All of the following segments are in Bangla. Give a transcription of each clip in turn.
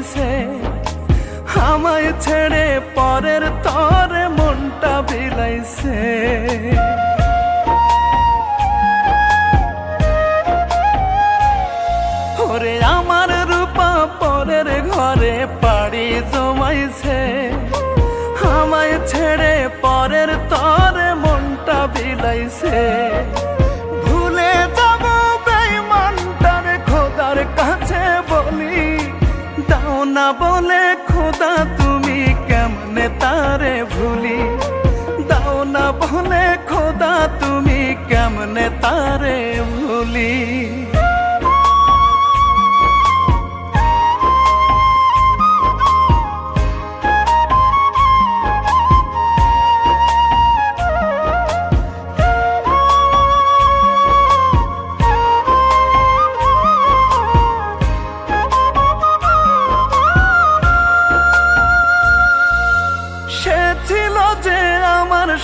পাড়ি আমায় ছেড়ে পরের তরে মনটা বিলাইছে। ওরে আমার রূপা পরের ঘরে পাড়ি জমাইছে। আমায় ছেড়ে পরের তরে মনটা বিলাইছে। না বলে খোদা, তুমি কেমনে তারে ভুলি? দাও না বলে খোদা, তুমি কেমনে তারে ভুলি?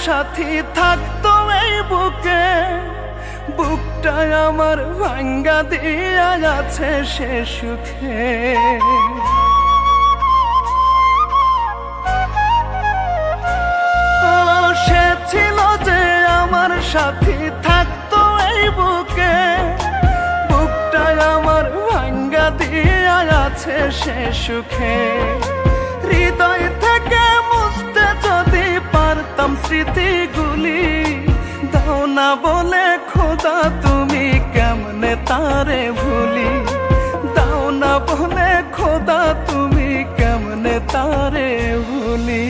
সাথী থাকতো এই বুকে। বুকটায় আমার ভাঙ্গা দিয়া আছে সে সুখে। সে ছিল যে আমার সাথী থাকতো এই বুকে। বুকটায় আমার ভাঙ্গা দিয়া আছে সে সুখে। স্মৃতিগুলি দাও না বলে খোদা, তুমি কেমনে তারে ভুলি? দাও না বলে খোদা, তুমি কেমনে তারে ভুলি?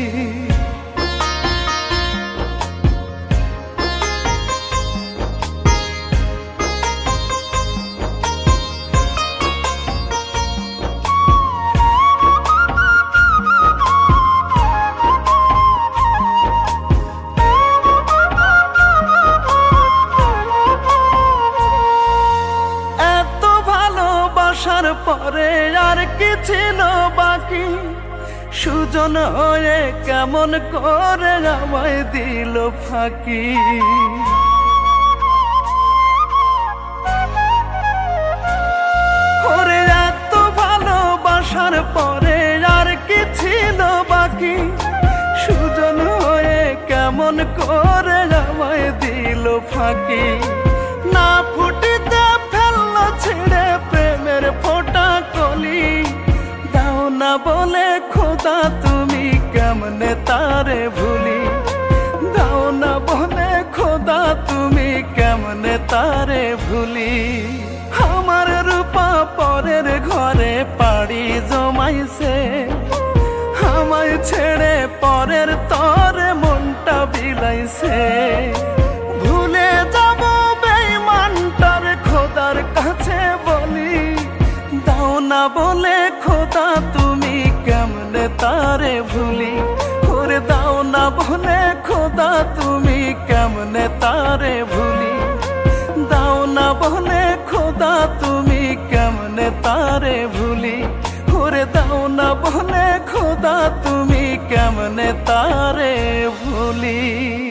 ভালোবাসার পরে আর কি ছিল বাকি। সুজন হয়ে কেমন করে আমায় দিল ফাঁকি। ওরে এত ভালোবাসার পরে আর কি ছিল বাকি। সুজন হয়ে কেমন করে আমায় দিল ফাঁকি। কেমনে তারে ভুলি। দাও না বলে খোদা, তুমি কেমনে তারে ভুলি? আমার রূপা পরের ঘরে পাড়ি জমাইছে। আমায় ছেড়ে পরের তরে মনটা বিলাইছে। ভুলে যাব বেঈমানটার খোদার কাছে বলি। না বলে খোদা, তুমি কেমনে তারে ভুলি? ওরে দাও না বলে খোদা, তুমি কেমনে তারে ভুলি? দাও না বলে খোদা, তুমি কেমনে তারে ভুলি? ওরে দাও না বলে খোদা, তুমি কেমনে তারে ভুলি?